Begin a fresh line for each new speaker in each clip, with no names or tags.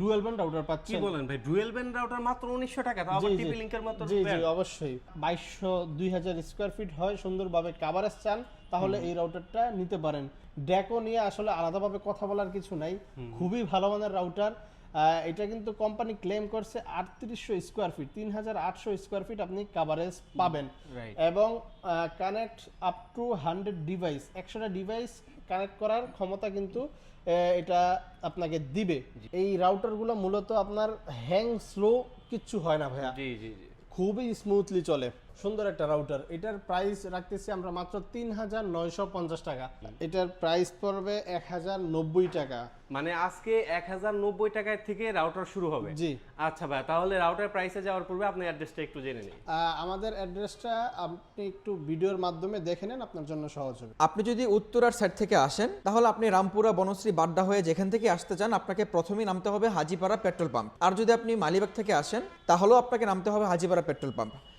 Dual band router পাচ্ছেন।
কি বলেন ভাই? ডুয়েল ব্যান্ড রাউটার মাত্র উনিশশো টাকা তাও আবার। টিপি লিঙ্কের মতো
জি জি অবশ্যই। বাইশশো দুই হাজার স্কোয়ার ফিট হয় সুন্দরভাবে কাভারেজ চান তাহলে এই রাউটারটা নিতে পারেন। ডেকো নিয়ে আসলে আলাদাভাবে কথা বলার কিছু নাই। খুবই ভালো মানের রাউটার এটা কিন্তু কোম্পানি ক্লেম করছে আটত্রিশশো স্কোয়ার ফিট তিন হাজার আটশো স্কোয়ার ফিট আপনি কাভারেজ পাবেন। এবং connect up to hundred device একশোটা ডিভাইস কানেক্ট করার ক্ষমতা কিন্তু এটা আপনাকে দিবে। এই রাউটারগুলো মূলত আপনার হ্যাং স্লো কিচ্ছু হয় না ভাইয়া।
জি জি জি।
খুবই স্মুথলি চলে। সুন্দর একটা রাউটার এটার প্রাইস রাখতেছি আমরা মাত্র তিন হাজার নয়শো পঞ্চাশ টাকা। এটার প্রাইস পড়বে এক হাজার নব্বই টাকা।
মানে আজকে এক হাজার নব্বই টাকায় থেকে রাউটার শুরু হবে।
জি।
আচ্ছা ভাই তাহলে রাউটার প্রাইসে যাওয়ার পূর্বে আপনি অ্যাড্রেসটা একটু জেনে নিন।
আমাদের অ্যাড্রেসটা আপনি একটু ভিডিওর মাধ্যমে দেখে নেন আপনার জন্য সহজ হবে।
আপনি যদি উত্তরার সাইড থেকে আসেন তাহলে আপনি রামপুরা বনশ্রী বাড্ডা হয়ে যেখান থেকে আসতে চান আপনাকে প্রথমেই নামতে হবে হাজিপাড়া পেট্রোল পাম্প। আর যদি আপনি মালিবাগ থেকে আসেন তাহলেও আপনাকে নামতে হবে Hajipara petrol pump.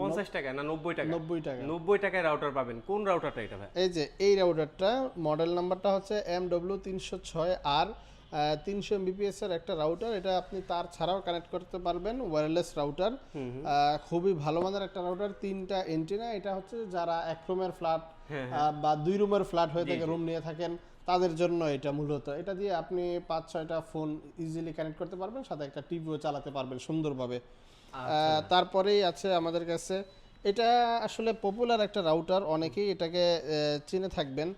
পঞ্চাশ টাকা না নব্বই টাকা?
নব্বই টাকা।
নব্বই টাকায় রাউটার পাবেন। কোন রাউটারটা এটা ভাই?
এই যে এই রাউটারটা মডেল নাম্বারটা হচ্ছে এম ডব্লিউ তিনশো এমবিপিএস এর একটা রাউটার এটা আপনি তার ছাড়াও কানেক্ট করতে পারবেন ওয়্যারলেস রাউটার খুবই ভালো মানের একটা রাউটার তিনটা এন্টিনা এটা হচ্ছে যারা এক রুমের ফ্ল্যাট বা দুই রুমের ফ্ল্যাট হয়ে থাকে রুম নিয়ে থাকেন। তাদের জন্য এটা মূলত। এটা দিয়ে আপনি পাঁচ ছয়টা ফোন ইজিলি কানেক্ট করতে পারবেন সাথে একটা টিভিও চালাতে পারবেন সুন্দরভাবে। তারপরেই আছে আমাদের কাছে এটা আসলে পপুলার একটা রাউটার অনেকেই এটাকে চিনে থাকবেন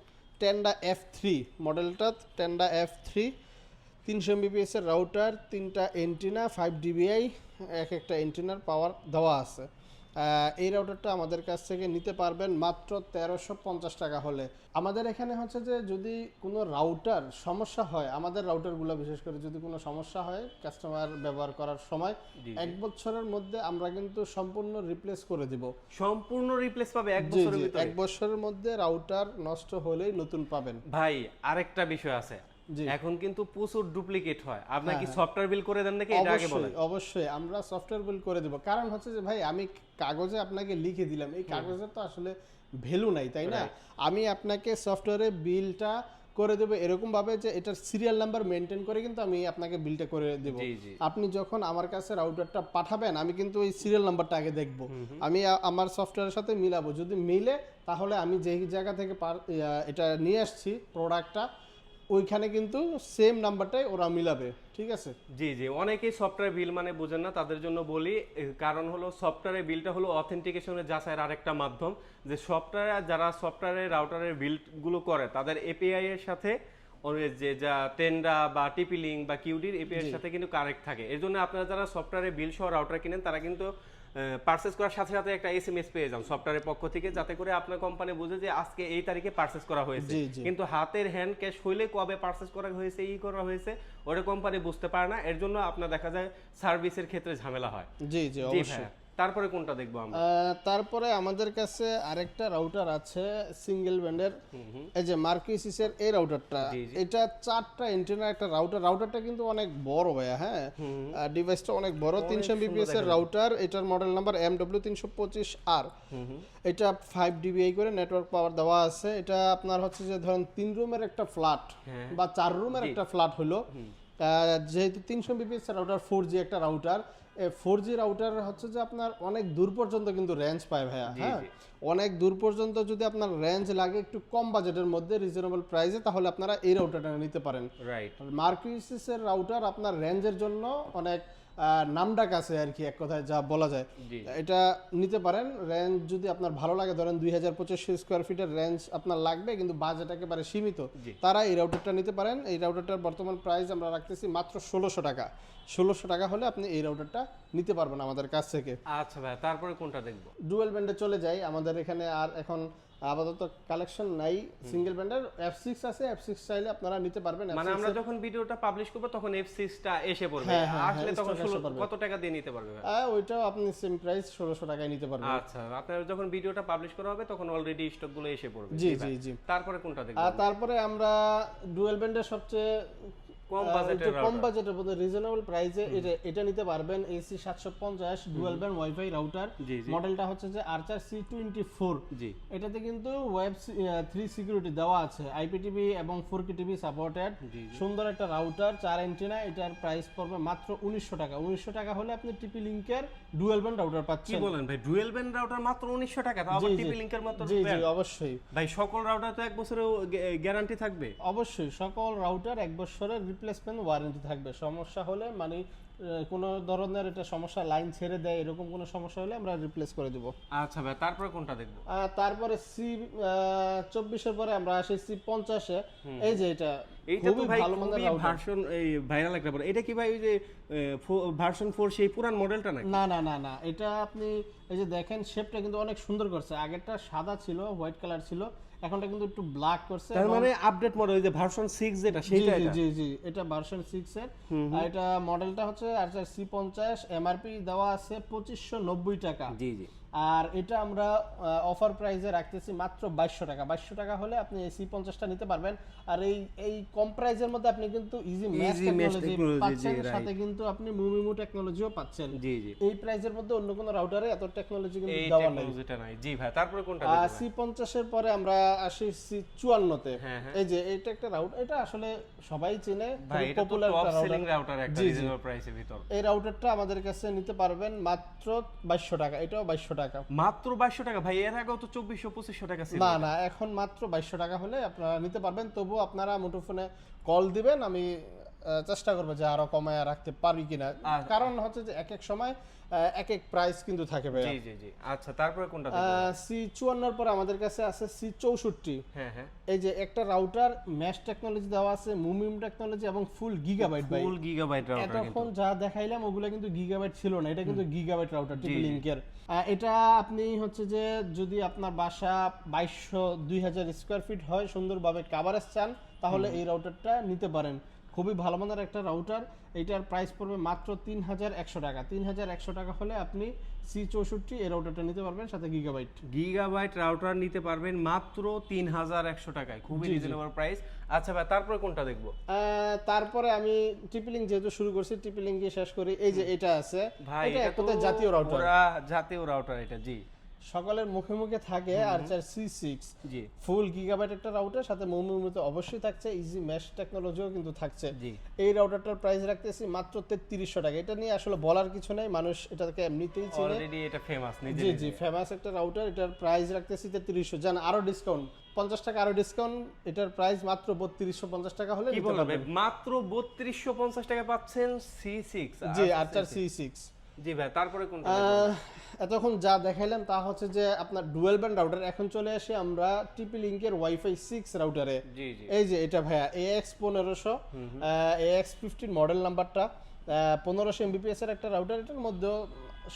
টেন্ডা এফ থ্রি মডেলটা টেন্ডা এফ থ্রি তিনশো এমবিপিএস এর রাউটার তিনটা এন্টিনা ফাইভ ডিবিআই এক একটা এন্টিনার পাওয়ার দেওয়া আছে। এই রাউটারটা আমাদের কাছ থেকে নিতে পারবেন মাত্র তেরোশো পঞ্চাশ টাকা হলে। আমাদের এখানে হচ্ছে যে যদি কোনো রাউটার সমস্যা হয় আমাদের রাউটারগুলো বিশেষ করে যদি কোনো সমস্যা হয় কাস্টমার ব্যবহার করার সময় এক বছরের মধ্যে আমরা কিন্তু সম্পূর্ণ রিপ্লেস করে দিব।
সম্পূর্ণ রিপ্লেস পাবে এক বছরের
এক বছরের মধ্যে রাউটার নষ্ট হলেই নতুন পাবেন।
ভাই আরেকটা বিষয় আছে। এখন কিন্তু প্রচুর ডুপ্লিকেট হয়। আপনার কি সফটওয়্যার বিল করে দেন নাকি? এটা আগে বলেন।
অবশ্যই। অবশ্যই আমরা সফটওয়্যার বিল করে দেব। কারণ হচ্ছে যে ভাই আমি কাগজে আপনাকে লিখে দিলাম। এই কাগজের তো আসলে ভ্যালু নাই তাই না? আমি আপনাকে সফটওয়্যারে বিলটা করে দেবো এরকম ভাবে যে এটার সিরিয়াল নাম্বার মেনটেন করে কিন্তু আমি আপনাকে বিলটা করে দেব। আপনি যখন আমার কাছে রাউটারটা পাঠাবেন আমি কিন্তু ওই সিরিয়াল নাম্বারটা আগে দেখব। আমি আমার সফটওয়্যারের সাথে মিলাবো। যদি মিলে তাহলে আমি যেই জায়গা থেকে এটা নিয়ে আসছি প্রোডাক্টটা ওইখানে কিন্তু সেম নাম্বারটাই ওরা মিলাবে, ঠিক আছে?
জি জি। অনেকেই সফটওয়্যার বিল মানে বোঝেন না, তাদের জন্য বলি কারণ হলো সফটওয়্যারের বিলটা হলো অথেন্টিকেশনের যাচাইয়ের আরেকটা মাধ্যম। যে সফটওয়্যার যারা সফটওয়্যারের রাউটারের বিলগুলো করে, তাদের এপিআই এর সাথে যে যা টেন্ডা বা টিপি লিঙ্ক বা কিউডির এপিআই এর সাথে কিন্তু কারেক্ট থাকে। এর জন্য আপনারা যারা সফটওয়্যারের বিল সহ রাউটার কিনেন তারা কিন্তু পারচেস করার সাথে সাথে একটা এসএমএস পেয়ে যান সফটওয়্যারের পক্ষ থেকে যাতে করে আপনার কোম্পানি বুঝে যে আজকে এই তারিখে পারচেস করা হয়েছে। কিন্তু হাতের হ্যান্ড ক্যাশ হইলে কবে পারচেস করা হয়েছে ই করা হয়েছে ওটা কোম্পানি বুঝতে পারে না। এর জন্য আপনার দেখা যায় সার্ভিসের ক্ষেত্রে ঝামেলা হয়।
জি জি অবশ্যই।
তারপরে কোনটা দেখব আমরা?
তারপরে আমাদের কাছে আরেকটা রাউটার আছে সিঙ্গেল ব্যান্ডের এই যে মার্কিসিসের এই রাউটারটা। এটা চারটা এন্টেনা একটা রাউটার রাউটারটা কিন্তু অনেক বড় ভাইয়া হ্যাঁ? ডিভাইসটা অনেক বড় তিনশো বিপিএস এর রাউটার এটার মডেল নাম্বার এম ডব্লিউ তিনশো পঁচিশ আর এটা ফাইভ ডিবিআই করে নেটওয়ার্ক পাওয়ার দেওয়া আছে। এটা আপনার হচ্ছে যে ধরেন তিন রুমের একটা ফ্ল্যাট বা চার রুমের একটা ফ্ল্যাট হলো। যেহেতু তিনশো বিপিএস রাউটার ফোর জি একটা রাউটার ফোর জি রাউটার হচ্ছে যে আপনার অনেক দূর পর্যন্ত কিন্তু রেঞ্জ পায় ভাইয়া হ্যাঁ? অনেক দূর পর্যন্ত যদি আপনার রেঞ্জ লাগে একটু কম বাজেটের মধ্যে রিজনেবল প্রাইসে তাহলে আপনারা এই রাউটারটা নিতে পারেন।
রাইট
মার্কিউসিসের রাউটার আপনার রেঞ্জের জন্য অনেক নামডাক আছে আর কি এক কথায় যা বলা যায়। এটা নিতে পারেন। রেঞ্জ যদি আপনার ভালো লাগে ধরেন দুই হাজার পঁচিশশো স্কোয়ার ফিটের রেঞ্জ আপনার লাগবে কিন্তু বাজেট একেবারে সীমিত তারা এই রাউটারটা নিতে পারেন। এই রাউটারটার বর্তমান প্রাইস আমরা রাখতেছি মাত্র ষোলোশো টাকা। ষোলোশো টাকা হলে আপনি এই রাউটারটা নিতে পারবেন আমাদের কাছ থেকে।
আচ্ছা ভাই তারপরে কোনটা দেখব?
ডুয়েল ব্যান্ডে চলে যাই। আমাদের এখানে আর এখন আপাতত কালেকশন নাই সিঙ্গেল ব্যান্ডের এফ সিক্স আছে এফ সিক্স চাইলে আপনারা নিতে পারবেন
মানে আমরা যখন ভিডিওটা পাবলিশ করব তখন এফ সিক্সটা এসে পড়বে।
হ্যাঁ, হ্যাঁ,
আসলে
হ্যাঁ,
তখন কত টাকা দিয়ে নিতে পারবে
হ্যাঁ ওইটাও আপনি সেম প্রাইস ষোলোশো টাকায় নিতে পারবেন।
আচ্ছা আপনার যখন ভিডিওটা পাবলিশ করা হবে তখন অলরেডি স্টকগুলো এসে পড়বে।
জি জি জি।
তারপরে কোনটা দেখব
আর তারপরে আমরা ডুয়েল ব্যান্ডের সবচেয়ে
কম বাজেটের
কম বাজেটের মধ্যে রিজনেবল প্রাইসে এটা এটা নিতে পারবেন এসি সাতশো পঞ্চাশ ডুয়েল ব্যান্ড ওয়াইফাই রাউটার। মডেলটা হচ্ছে যে Archer C twenty four
G.
এটাতে কিন্তু ওয়েব থ্রি সিকিউরিটি দেওয়া আছে। আইপিটিভি এবং ফোর কে টিভি সাপোর্টেড সুন্দর একটা রাউটার চার এন্টিনা এটার প্রাইস পড়বে মাত্র উনিশশো টাকা। উনিশশো টাকা হলে আপনি টিপি লিঙ্কের ডুয়েল ব্যান্ড রাউটার
কি বলেন ভাই? ডুয়েল ব্যান্ড রাউটার মাত্র 1900 টাকা তাও আবার। টিপি লিংকের মতো
জি জি অবশ্যই।
ভাই সকল রাউটার তো এক বছরেও গ্যারান্টি থাকবে?
অবশ্যই সকল রাউটার এক বছরের রিপ্লেসমেন্ট ওয়ারেন্টি থাকবে। সমস্যা হলে মানে কোনো ধরনের এটা সমস্যা লাইন ছেড়ে দেয় এরকম কোনো সমস্যা হলে আমরা রিপ্লেস করে দেবো।
আচ্ছা ভাই তারপরে কোনটা দেখব?
তারপরে সি চব্বিশের পরে আমরা আসি সি পঞ্চাশে। এই যে এটা
এইটা তো ভাই
ভালো
ভার্সন এই ভাইরাল একটা পরে এটা কি ভাই ওই যে ভার্সন ফোর সেই পুরান মডেলটা না
না না না না এটা আপনি এই যে দেখেন শেপটা কিন্তু অনেক সুন্দর করছে। আগেরটা সাদা ছিল হোয়াইট কালার ছিল এখনটা কিন্তু একটু ব্ল্যাক করছে
তার মানে আপডেট মডেল যে ভার্সন 6 যেটা সেটা
জি জি জি এটা ভার্সন সিক্স এর। আর এটা মডেলটা হচ্ছে আর সি পঞ্চাশ এমআরপি দেওয়া আছে পঁচিশশো নব্বই টাকা।
জি জি।
আর এটা আমরা অফার প্রাইসে রাখতেছি মাত্র বাইশশো টাকা। বাইশশো টাকা হলে আপনি এই সি পঞ্চাশটা নিতে পারবেন। আর এই এই কম প্রাইসের মধ্যে আপনি কিন্তু ইজি টেকনোলজি পাচ্ছেন। সাথে কিন্তু আপনি মুমিমু টেকনোলজিও পাচ্ছেন।
জি জি।
এই প্রাইসের মধ্যে অন্য কোনো রাউটারে এত টেকনোলজি কিন্তু দেওয়া নাই।
জি ভাই তারপরে কোনটা
সি পঞ্চাশের পরে আমরা আসি সি চুয়ান্নতে
হ্যাঁ, হ্যাঁ।
এই যে এটা একটা রাউটার এটা আসলে সবাই চেনে। পপুলার রাউটার
একটা। রিজনেবল প্রাইসের ভিতর।
এই রাউটারটা আমাদের কাছে নিতে পারবেন মাত্র বাইশশো টাকা। এটাও বাইশশো টাকা
মাত্র বাইশশো টাকা। ভাই এর আগেও তো চব্বিশশো পঁচিশশো টাকা ছিল।
না না এখন মাত্র বাইশশো টাকা হলে আপনারা নিতে পারবেন। তবু আপনারা মুঠোফোনে কল দিবেন আমি চেষ্টা করব যে আরও কমায় রাখতে পারি কিনা।
আচ্ছা।
কারণ হচ্ছে যে এক এক সময় এক এক প্রাইস কিন্তু থাকে ভাই
জি জি জি। আচ্ছা তারপরে কোনটা
সি চুয়ান্নর পরে আমাদের কাছে আছে সি চৌষট্টি
হ্যাঁ হ্যাঁ।
এই যে একটা রাউটার ম্যাশ টেকনোলজি দেওয়া আছে মুমিম টেকনোলজি এবং ফুল গিগাবাইট ভাই।
ফুল গিগাবাইট রাউটার
এতক্ষণ যা দেখাইলাম ওগুলো কিন্তু গিগাবাইট ছিল না। এটা কিন্তু গিগাবাইট রাউটার টিপি লিঙ্কের এটা আপনি হচ্ছে যে যদি আপনার বাসা বাইশশো দুই হাজার স্কোয়ার ফিট হয় সুন্দরভাবে কাভারেজ চান তাহলে এই রাউটারটা নিতে পারেন। খুবই ভালো মানের একটা রাউটার এটার প্রাইস পড়বে মাত্র তিন হাজার একশো টাকা। তিন হাজার একশো টাকা হলে আপনি সি চৌষট্টি এই রাউটারটা নিতে পারবেন সাথে গিগাবাইট
গিগাবাইট রাউটার নিতে পারবেন মাত্র 3100 টাকায়। খুবই রিজনেবল প্রাইস আচ্ছা ভাই তারপরে কোনটা দেখব?
আহ, তারপরে আমি টিপিলিং যেহেতু শুরু করছি টিপিলিং দিয়ে শেষ করি। এই যে এটা আছে।
ভাই
এটা
এটা
এক
তো
কথায় জাতীয় রাউটার
জাতীয় রাউটার এটা জি।
সকালের মুখে মুখে থাকে আর চার C six
G.
Full gigabyte একটা রাউটার সাথে মোমোর মতো অবশ্যই থাকছে ইজি মেশ টেকনোলজিও কিন্তু থাকছে।
জি।
এই রাউটারটার প্রাইস রাখতেছি মাত্র তেত্রিশশো টাকা। এটা নিয়ে আসলে বলার কিছু নাই মানুষ এটাকে এমনিতেই চিনে।
অলরেডি এটা ফেমাস
জি জি ফেমাস একটা রাউটার এটার প্রাইস রাখতেছি তেত্রিশশো। জান আরও ডিসকাউন্ট পঞ্চাশ টাকা আরও ডিসকাউন্ট এটার প্রাইস মাত্র বত্রিশশো পঞ্চাশ টাকা হলে।
মাত্র 3250 টাকা পাচ্ছেন সি সিক্স
জি আর চার সি সিক্স
জি ভাই তারপরে কোনটা
এতক্ষণ যা দেখাইলাম তা হচ্ছে যে আপনার ডুয়েল ব্যান্ড রাউটার এখন চলে আসি আমরা টিপি লিঙ্কের ওয়াইফাই সিক্স রাউটারে এই যে এটা ভাইয়া এএক্স পনেরোশো এএক্স ফিফটিন মডেল নাম্বারটা পনেরোশো এমবিপিএস এর একটা রাউটার এটার মধ্যেও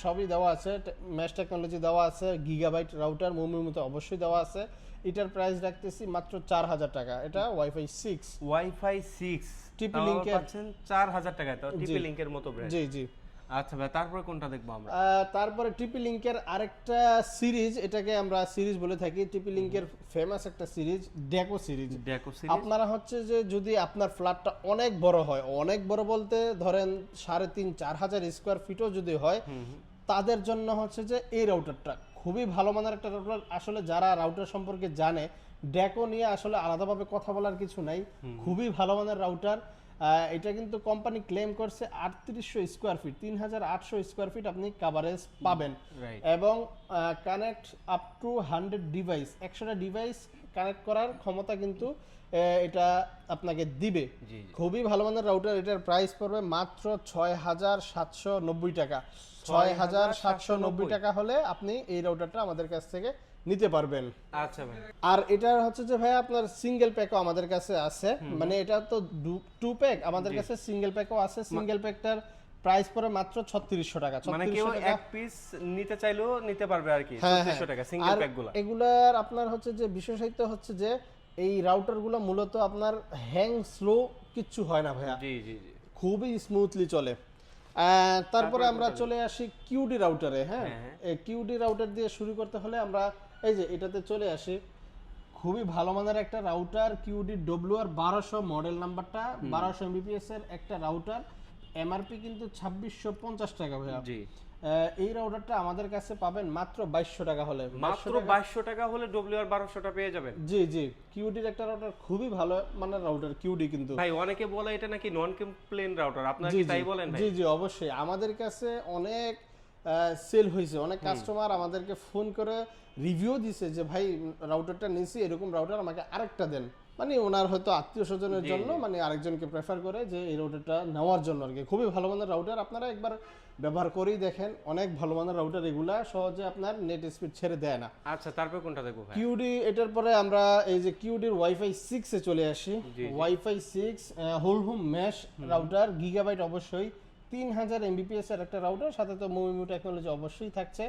সবই দেওয়া আছে ম্যাশ টেকনোলজি দেওয়া আছে গিগাবাইট রাউটার মুমির মতো অবশ্যই দেওয়া আছে। এটার প্রাইস রাখতেছি মাত্র চার হাজার টাকা এটা ওয়াইফাই সিক্স
ওয়াইফাই 6
TP
তাও
link এর-
পাচ্ছেন 4000 টাকায় টিপি
জি।
লিংকের মতো
জি জি।
আচ্ছা ভাই তারপরে কোনটা দেখব আমরা?
তারপরে টিপি লিঙ্কের আরেকটা সিরিজ এটাকে আমরা সিরিজ বলে থাকি। টিপি লিঙ্কের ফেমাস একটা series Deco series
Deco series
আপনারা হচ্ছে যে যদি আপনার ফ্ল্যাটটা অনেক বড় হয় অনেক বড় বলতে ধরেন সাড়ে তিন চার হাজার স্কোয়ার ফিটও যদি হয় তাদের জন্য হচ্ছে যে এই রাউটারটা খুবই ভালো মানের একটা রাউটার আসলে যারা রাউটার সম্পর্কে জানে ডেকো নিয়ে আসলে আলাদাভাবে কথা বলার কিছু নাই। খুবই ভালো মানের রাউটার এটা কিন্তু কোম্পানি ক্লেম করছে আটত্রিশশো স্কোয়ার ফিট তিন হাজার আটশো স্কোয়ার ফিট আপনি কাভারেজ পাবেন। এবং connect up to hundred device একশোটা ডিভাইস কানেক্ট করার ক্ষমতা কিন্তু এটা আপনাকে দিবে। খুবই ভালো মানের রাউটার এটার প্রাইস পড়বে মাত্র ছয় হাজার সাতশো নব্বই টাকা। ছয় হাজার সাতশো নব্বই টাকা হলে আপনি এই রাউটারটা আমাদের কাছ থেকে নিতে পারবেন।
আচ্ছা ভাই।
আর এটা হচ্ছে যে ভাই আপনার সিঙ্গেল প্যাকও আমাদের কাছে আছে। মানে এটা তো টু প্যাক আমাদের কাছে সিঙ্গেল প্যাকও আছে। সিঙ্গেল প্যাকটার প্রাইস পরে মাত্র ছত্রিশশো টাকা।
মানে কেউ এক পিস নিতে চাইলেও নিতে পারবে আর কি
হ্যাঁ,
ছত্রিশশো
হ্যাঁ।
টাকা সিঙ্গেল
আর এগুলার আপনার হচ্ছে যে বিশেষত্ব হচ্ছে যে এই রাউটারগুলো মূলত আপনার হ্যাং স্লো কিচ্ছু হয় না ভাইয়া।
জি জি জি।
খুবই স্মুথলি চলে। তারপরে আমরা চলে। আসি কিউডি রাউটারে হ্যাঁ?
হ্যাঁ,
কিউডি রাউটার দিয়ে শুরু করতে হলে আমরা এই যে এটাতে চলে আসে। খুবই ভালো মানের একটা রাউটার কিউডি ডব্লিউ আর বারোশো মডেল নাম্বারটা বারোশো এমবিপিএস এর একটা রাউটার এমআরপি কিন্তু ছাব্বিশশো পঞ্চাশ টাকা ভাইয়া।
জি।
এই রাউটারটা আমাদের কাছে পাবেন মাত্র বাইশশো টাকা হলে।
মাত্র বাইশশো টাকা। হলে ডব্লিউ আর বারোশোটা পেয়ে যাবেন।
জি জি। কিউডির একটা রাউটার খুবই ভালো মানে রাউটার কিউডি কিন্তু।
ভাই অনেকে বলে এটা নাকি নন কমপ্লেন রাউটার আপনারা কি তাই বলেন ভাই?
জি জি অবশ্যই। আমাদের কাছে অনেক সেল হয়েছে। অনেক কাস্টমার আমাদেরকে ফোন করে রিভিউ দিছে যে ভাই রাউটারটা নিয়েছি এরকম রাউটার আমাকে আরেকটা দেন। মানে ওনার হয়তো আত্মীয় স্বজনের জন্য মানে আরেকজনকে প্রেফার করে যে এই রাউটারটা নেওয়ার জন্য আর কি খুবই ভালো মানের রাউটার আপনারা একবার ব্যবহার করেই দেখেন। অনেক ভালো মানের রাউটার এগুলা সহজে আপনার নেট স্পিড ছেড়ে দেয় না।
আচ্ছা তারপর কোনটা দেখব ভাই?
কিউডি এটার পরে আমরা এই যে কিউডির ওয়াইফাই সিক্সে চলে আসি। Wifi six whole home. Mesh router gigabyte অবশ্যই। তিন হাজার এমবিপিএস এর একটা রাউটার সাথে তো মুভিমু টেকনোলজি অবশ্যই থাকছে।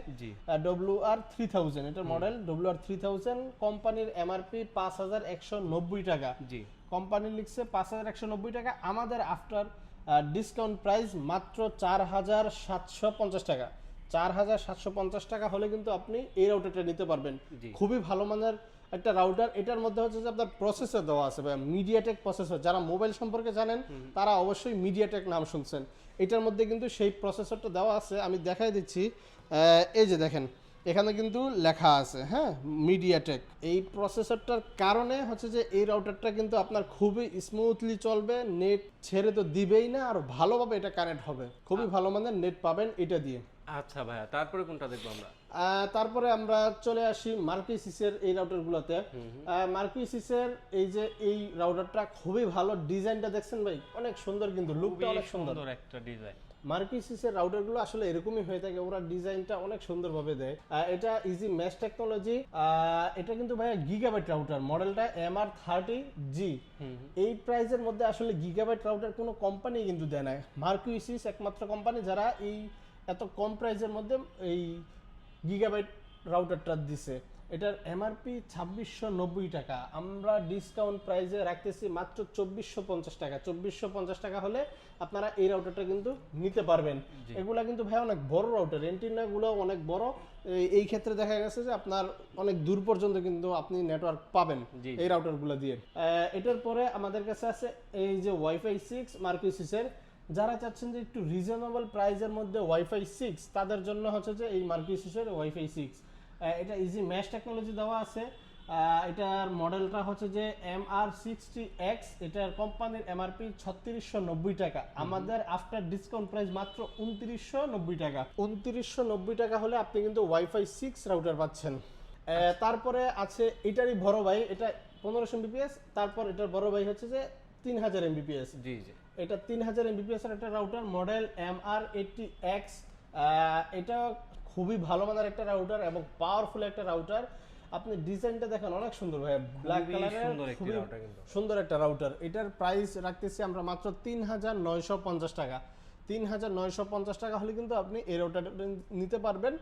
ডব্লিউ আর থ্রি থাউজেন্ড এটার model W R three thousand কোম্পানির এমআরপি পাঁচ হাজার একশো নব্বই টাকা।
জি।
কোম্পানি লিখছে পাঁচ হাজার একশো নব্বই টাকা আমাদের আফটার ডিসকাউন্ট প্রাইস মাত্র চার হাজার সাতশো পঞ্চাশ টাকা। চার হাজার সাতশো পঞ্চাশ টাকা হলে কিন্তু আপনি এই রাউটারটা নিতে পারবেন। খুবই ভালো মানের একটা রাউটার এটার মধ্যে হচ্ছে যে আপনার প্রসেসর দেওয়া আছে মিডিয়াটেক প্রসেসর যারা মোবাইল সম্পর্কে জানেন তারা অবশ্যই মিডিয়াটেক নাম শুনছেন। এটার মধ্যে কিন্তু সেই প্রসেসরটা দেওয়া আছে। আমি দেখাই দিচ্ছি। এই যে দেখেন এখানে কিন্তু লেখা আছে হ্যাঁ মিডিয়াটেক এই প্রসেসরটার কারণে হচ্ছে যে এই রাউটারটা কিন্তু আপনার খুবই স্মুথলি চলবে নেট ছেড়ে তো দিবেই না আর ভালোভাবে এটা কানেক্ট হবে। খুবই ভালো মানের নেট পাবেন এটা দিয়ে।
আচ্ছা ভাইয়া তারপরে কোনটা দেখব আমরা?
তারপরে আমরা চলে আসি মার্কিসিসের এই রাউটারগুলোতে মার্কিসিসের এই যে এই রাউটারটা খুবই ভালো ডিজাইনটা দেখছেন ভাই? অনেক সুন্দর কিন্তু লুকটা অনেক সুন্দর।
একটা ডিজাইন।
মার্কিসিসের রাউটারগুলো আসলে এরকমই হয়ে থাকে ওরা ডিজাইনটা অনেক সুন্দরভাবে দেয়। এটা ইজি ম্যাশ টেকনোলজি এটা কিন্তু ভাইয়া গিগাবাইট রাউটার মডেলটা এম আর থার্টি জি এই প্রাইজের মধ্যে আসলে গিগাবাইট রাউটার কোনো কোম্পানি কিন্তু দেয় না। মার্কিউসিস একমাত্র কোম্পানি যারা এই এত কম প্রাইজের মধ্যে এই গিগাবাইট রাউটারটা দিছে। এটার এমআরপি ছাব্বিশশো নব্বই টাকা। আমরা ডিসকাউন্ট প্রাইসে রাখতেছি মাত্র চব্বিশশো পঞ্চাশ টাকা। চব্বিশশো পঞ্চাশ টাকা হলে আপনারা এই রাউটারটা কিন্তু নিতে পারবেন। এগুলা কিন্তু ভাই অনেক বড় রাউটারগুলো অনেক বড়। এই- ক্ষেত্রে দেখা গেছে যে আপনার অনেক দূর পর্যন্ত কিন্তু আপনি নেটওয়ার্ক পাবেন। এই রাউটারগুলো দিয়ে। এটার পরে আমাদের কাছে আছে এই যে ওয়াইফাই সিক্স মার্কিউসিসের যারা চাচ্ছেন যে একটু রিজনেবল প্রাইজের মধ্যে ওয়াইফাই সিক্স তাদের জন্য হচ্ছে যে এই মার্কিউসিসের ওয়াইফাই সিক্স এটা ইজি ম্যাশ টেকনোলজি দেওয়া আছে। এটার মডেলটা হচ্ছে যে এম আর সিক্সটি এক্স এটার কোম্পানির এমআরপি ছত্রিশশো নব্বই টাকা। আমাদের আফটার ডিসকাউন্ট প্রাইস মাত্র উনত্রিশশো নব্বই টাকা। উনত্রিশশো নব্বই টাকা হলে আপনি কিন্তু ওয়াইফাই সিক্স রাউটার পাচ্ছেন। তারপরে আছে এটারই বড় ভাই এটা পনেরোশো এমবিপিএস তারপর এটার বড় ভাই হচ্ছে যে তিন হাজার এমবিপিএস
জি জি।
এটা তিন হাজার এমবিপিএস এর একটা router model M R eighty X এটা খুবই ভালো মানের একটা রাউটার এবং পাওয়ারফুল একটা রাউটার আপনি ডিজাইনটা দেখেন অনেক সুন্দর ভাই ব্ল্যাক কালারের
সুন্দর একটি
খুবই
কিন্তু।
সুন্দর একটা রাউটার এটার প্রাইস রাখতেছি আমরা মাত্র তিন হাজার নয়শো পঞ্চাশ টাকা। তিন হাজার নয়শো পঞ্চাশ টাকা হলে কিন্তু আপনি এই রাউটারটা নিতে পারবেন।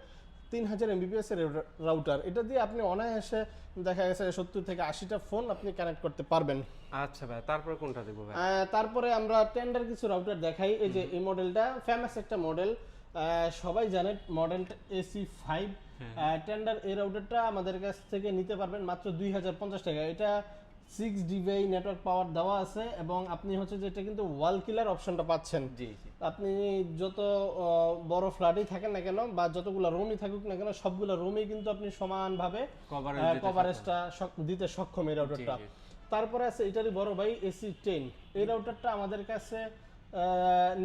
তিন হাজার এমবিপিএস এর রাউটার এটা দিয়ে আপনি অনায়াসে দেখা গেছে সত্তর থেকে আশিটা ফোন আপনি কানেক্ট করতে পারবেন।
আচ্ছা ভাই তারপরে কোনটা দেখব ভাই?
তারপরে আমরা টেন্ডার কিছু রাউটার দেখাই। এই যে এই মডেলটা ফেমাস একটা মডেল সবাই জানে মডেলটা এসি ফাইভ টেন্ডার এই রাউটারটা আমাদের কাছ থেকে নিতে পারবেন মাত্র দুই হাজার পঞ্চাশ টাকা। এটা সিক্স ডিবিআই নেটওয়ার্ক পাওয়ার দেওয়া আছে এবং আপনি হচ্ছে যেটা কিন্তু ওয়াল কিলার অপশনটা পাচ্ছেন।
জি
আপনি যত বড় ফ্ল্যাটই থাকেন না কেন বা যতগুলো রুমই থাকুক না কেন সবগুলো রুমই কিন্তু আপনি সমানভাবে কভারেজটা দিতে সক্ষম। এই রাউটারটা তারপরে আছে এটারই বড় ভাই এসি টেন এই রাউটারটা আমাদের কাছে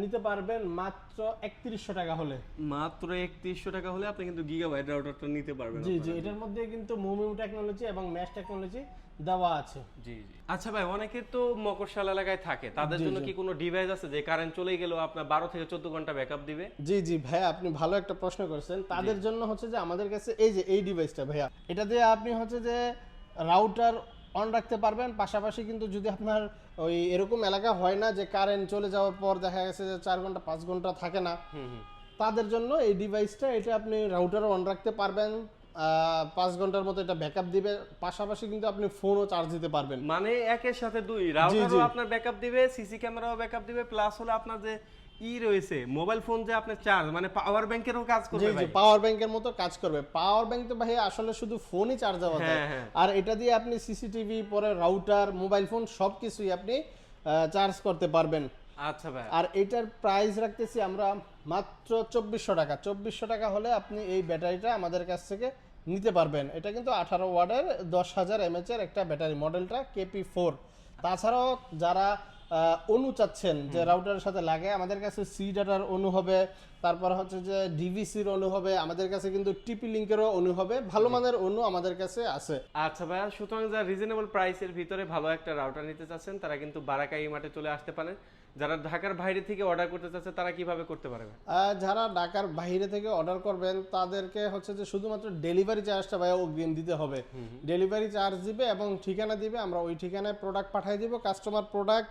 নিতে পারবেন মাত্র একত্রিশশো টাকা হলে।
মাত্র একত্রিশশো টাকা হলে আপনি কিন্তু গিগাবাইট রাউটারটা নিতে পারবেন
জি জি এটার মধ্যে কিন্তু মুভিং টেকনোলজি এবং ম্যাশ টেকনোলজি দেওয়া আছে।
জি জি। আচ্ছা ভাই অনেকে তো মকরশাল এলাকায় থাকে। তাদের জন্য কি কোনো ডিভাইস আছে যে কারেন্ট চলে গেলেও আপনার বারো থেকে চোদ্দ ঘণ্টা ব্যাকআপ দিবে?
জি জি ভাইয়া আপনি ভালো একটা প্রশ্ন করেছেন। তাদের জন্য হচ্ছে যে আমাদের কাছে এই যে এই ডিভাইসটা ভাইয়া এটা দিয়ে আপনি হচ্ছে যে রাউটার অন রাখতে পারবেন। পাশাপাশি কিন্তু যদি আপনার ওই এরকম এলাকা হয় না যে কারেন্ট চলে যাওয়ার পর দেখা গেছে যে চার ঘণ্টা পাঁচ ঘণ্টা থাকে না তাদের জন্য এই ডিভাইসটা এটা আপনি রাউটারও অন রাখতে পারবেন। আহ, পাঁচ ঘণ্টার মতো এটা ব্যাকআপ দিবে। পাশাপাশি কিন্তু আপনি ফোনও চার্জ দিতে পারবেন।
মানে একের সাথে দুই। রাউটারও আপনার ব্যাকআপ দিবে সিসি ক্যামেরাও ব্যাকআপ দিবে প্লাস হলো আপনার যে ই রয়েছে? মোবাইল ফোন যে আপনার চার্জ মানে পাওয়ার ব্যাংকেরও কাজ করবে ভাই।
পাওয়ার ব্যাংকের মতো কাজ করবে। পাওয়ার ব্যাংক তো ভাই আসলে শুধু ফোনই চার্জ দেওয়া যায়।
হ্যাঁ, হ্যাঁ।
আর এটা দিয়ে আপনি সিসিটিভি পরে রাউটার মোবাইল ফোন সব কিছুই আপনি চার্জ করতে পারবেন।
আচ্ছা ভাই।
আর এটার প্রাইস রাখতেছি আমরা মাত্র চব্বিশশো টাকা। চব্বিশশো টাকা হলে আপনি এই ব্যাটারিটা আমাদের কাছ থেকে নিতে পারবেন। এটা কিন্তু আঠারো ওয়ার্ডের দশ হাজার এমএচ এর একটা ব্যাটারি মডেলটা কেপি ফোর তাছাড়াও যারা অনু চাচ্ছেন যে রাউটারের সাথে লাগে। আমাদের কাছে সি ডাটার অনু হবে তারপর হচ্ছে যে ডিভিসির অনু হবে আমাদের কাছে কিন্তু টিপি লিঙ্কেরও অনু হবে ভালো মানের অনু আমাদের কাছে আছে।
আচ্ছা ভাইয়া সুতরাং যারা রিজনেবল প্রাইসের ভিতরে ভালো একটা রাউটার নিতে চাচ্ছেন তারা কিন্তু বারাকাই মাঠে চলে আসতে পারেন। যারা ঢাকার বাইরে থেকে অর্ডার করতে চাচ্ছে তারা কীভাবে করতে পারবে
যারা ঢাকার বাইরে থেকে অর্ডার করবেন তাদেরকে হচ্ছে যে শুধুমাত্র ডেলিভারি চার্জটা ভাই অগ্রিম দিতে হবে। ডেলিভারি চার্জ দিবে এবং ঠিকানা দিবে আমরা ওই ঠিকানায় প্রোডাক্ট পাঠিয়ে দিব কাস্টমার প্রোডাক্ট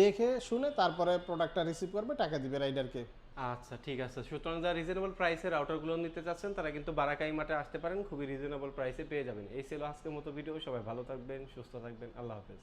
দেখে শুনে তারপরে প্রোডাক্টটা রিসিভ করবে টাকা দিবে রাইডারকে
আচ্ছা ঠিক আছে। সুতরাং যারা রিজনেবল প্রাইসের আউটারগুলো নিতে চাচ্ছেন, তারা কিন্তু বারাকাই মাঠে আসতে পারেন। খুবই রিজনেবল প্রাইসে পেয়ে যাবেন। এই ছিল আজকের মতো ভিডিও সবাই ভালো থাকবেন, সুস্থ থাকবেন। আল্লাহ হাফেজ।